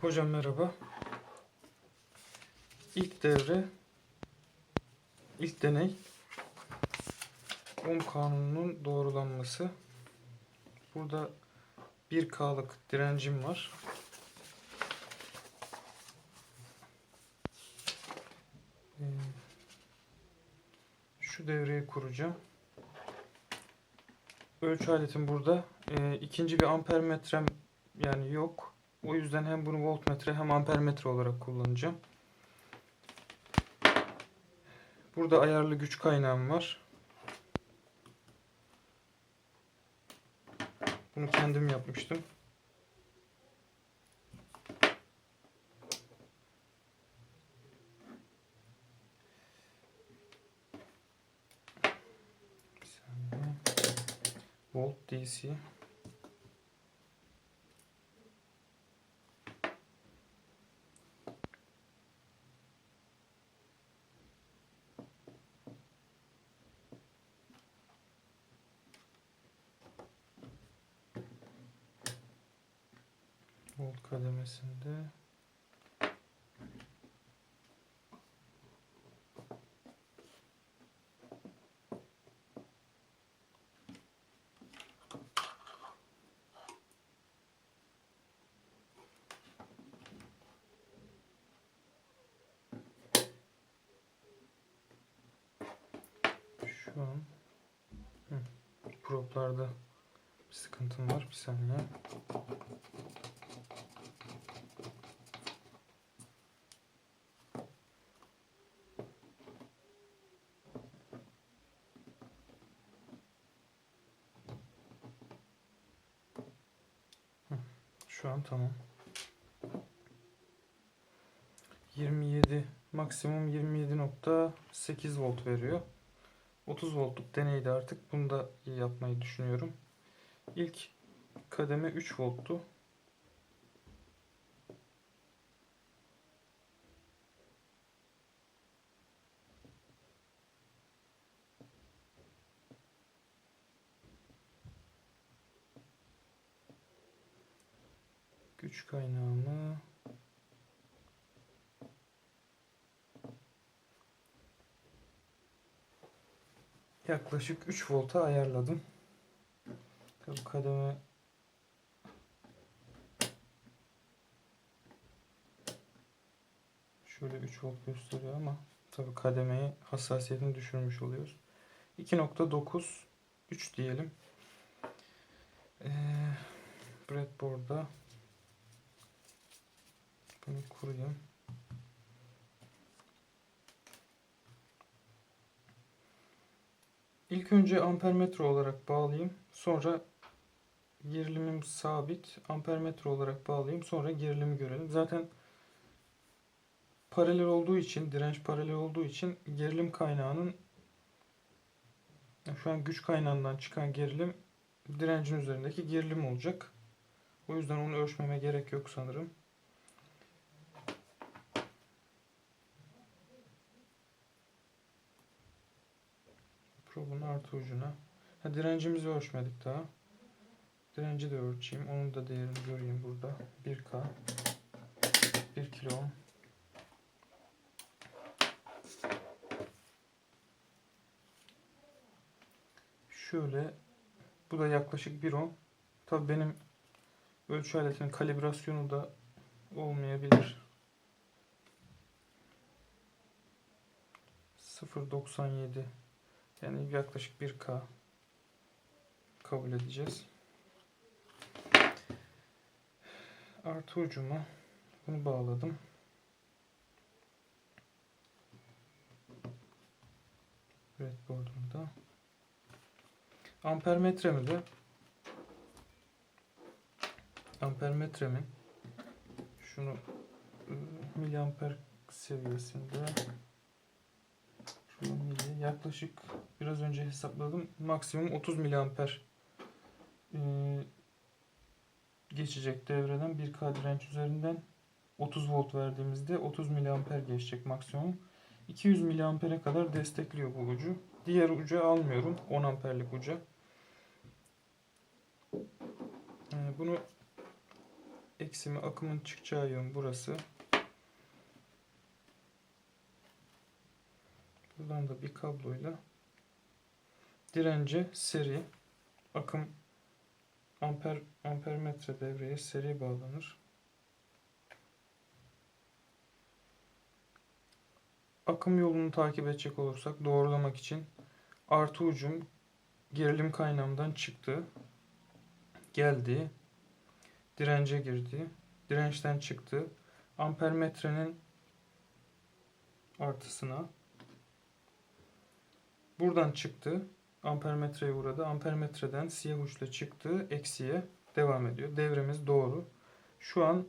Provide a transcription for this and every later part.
Hocam merhaba. İlk devre, ilk deney ohm kanununun doğrulanması. Burada 1K'lık direncim var. Ee, Şu devreyi kuracağım. Ölçü aletim burada. Ee, ikinci bir amper metrem yani yok. O yüzden hem bunu voltmetre hem ampermetre olarak kullanacağım. Burada ayarlı güç kaynağım var. Bunu kendim yapmıştım. Volt DC. Volt kademesinde şu an proplarda bir sıkıntım var. Bir saniye. Şu an tamam. 27 maksimum 27.8 volt veriyor. 30 voltluk deneydi artık. Bunu da yapmayı düşünüyorum. İlk kademe 3 volttu. Güç kaynağımı yaklaşık 3 volta ayarladım. Tabii kademe şöyle 3 volt gösteriyor ama tabii kademeyi hassasiyetini düşürmüş oluyoruz. 2.9 3 diyelim. Ee, breadboard'da bunu kurayım. İlk önce ampermetre olarak bağlayayım. Sonra gerilimim sabit. Ampermetre olarak bağlayayım. Sonra gerilimi görelim. Zaten paralel olduğu için, direnç paralel olduğu için gerilim kaynağının şu an güç kaynağından çıkan gerilim direncin üzerindeki gerilim olacak. O yüzden onu ölçmeme gerek yok sanırım. Artı ucuna. Ha, direncimizi ölçmedik daha. Direnci de ölçeyim. Onun da değerini göreyim burada. 1K. 1 kilo. Şöyle. Bu da yaklaşık 1 ohm. Tabii benim ölçü aletinin kalibrasyonu da olmayabilir. 0.97 yani yaklaşık 1K kabul edeceğiz. Artı ucuma bunu bağladım. Breadboard'umda. Ampermetremi de ampermetremin şunu ıı, miliamper seviyesinde yaklaşık biraz önce hesapladım. Maksimum 30 miliamper ee, geçecek devreden 1K direnç üzerinden 30 volt verdiğimizde 30 miliamper geçecek maksimum. 200 miliampere kadar destekliyor bu ucu. Diğer ucu almıyorum. 10 amperlik uca. Ee, bunu Eksimi akımın çıkacağı yön burası. Buradan da bir kabloyla dirence seri akım amper ampermetre devreye seri bağlanır. Akım yolunu takip edecek olursak doğrulamak için artı ucum gerilim kaynağımdan çıktı. Geldi. Dirence girdi. Dirençten çıktı. Ampermetrenin artısına buradan çıktı. Ampermetreye uğradı. Ampermetreden siyah uçla çıktı. Eksiye devam ediyor. Devremiz doğru. Şu an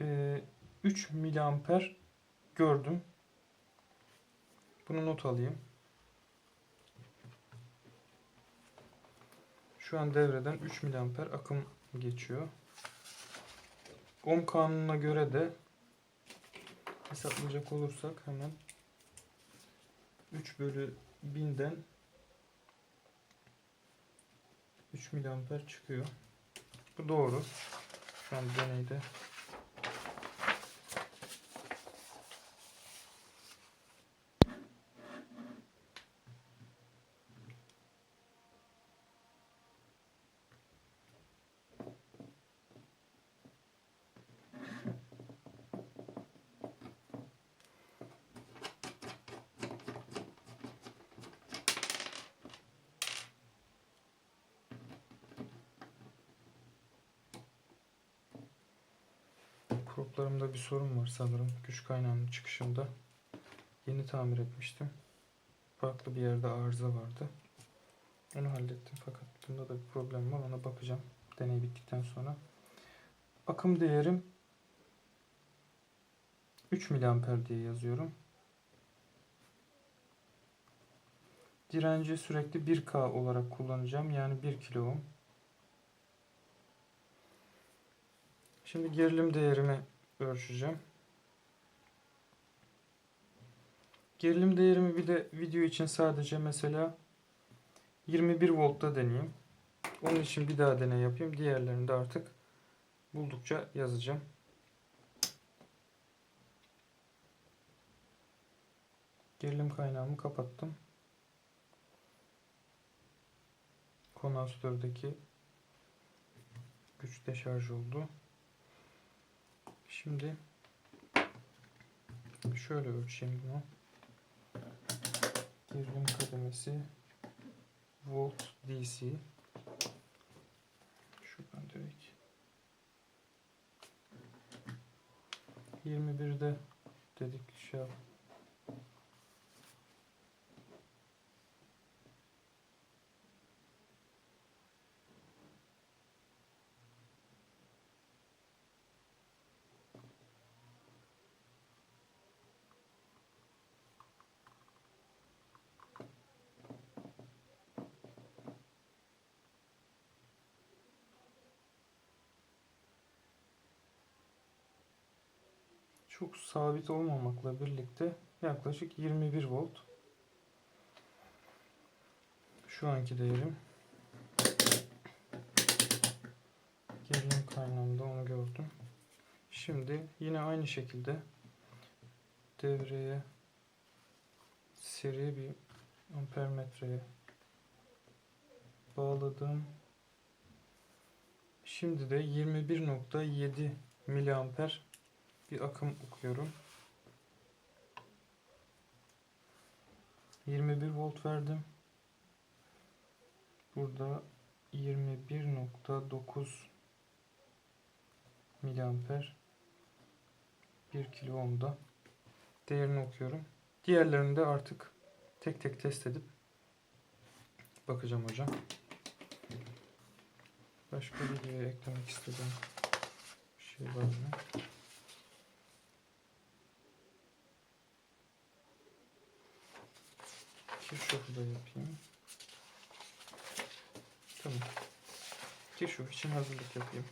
e, 3 miliamper gördüm. Bunu not alayım. Şu an devreden 3 miliamper akım geçiyor. Ohm kanununa göre de hesaplayacak olursak hemen 3 bölü 1000'den 3 miliamper çıkıyor. Bu doğru. Şu an deneyde Proplarımda bir sorun var sanırım. Güç kaynağının çıkışında. Yeni tamir etmiştim. Farklı bir yerde arıza vardı. Onu hallettim fakat bunda da bir problem var. Ona bakacağım. Deney bittikten sonra. Akım değerim 3 miliamper diye yazıyorum. Direnci sürekli 1K olarak kullanacağım. Yani 1 kilo. Şimdi gerilim değerimi ölçeceğim. Gerilim değerimi bir de video için sadece mesela 21 voltta deneyeyim. Onun için bir daha deney yapayım. Diğerlerini de artık buldukça yazacağım. Gerilim kaynağımı kapattım. Kondansördeki güç deşarj oldu. Şimdi şöyle ölçeyim bunu. Gerilim kademesi volt DC. Şuradan direkt 21'de dedik şey yap. Çok sabit olmamakla birlikte yaklaşık 21 volt. Şu anki değerim. Gerilim kaynağında onu gördüm. Şimdi yine aynı şekilde devreye seri bir ampermetreye bağladım. Şimdi de 21.7 miliamper bir akım okuyorum. 21 volt verdim. Burada 21.9 miliamper 1 kilo ohmda değerini okuyorum. Diğerlerini de artık tek tek test edip bakacağım hocam. Başka videoya eklemek istediğim bir şey var mı? Kirşof'u da yapayım. Tamam. Kirşof için hazırlık yapayım.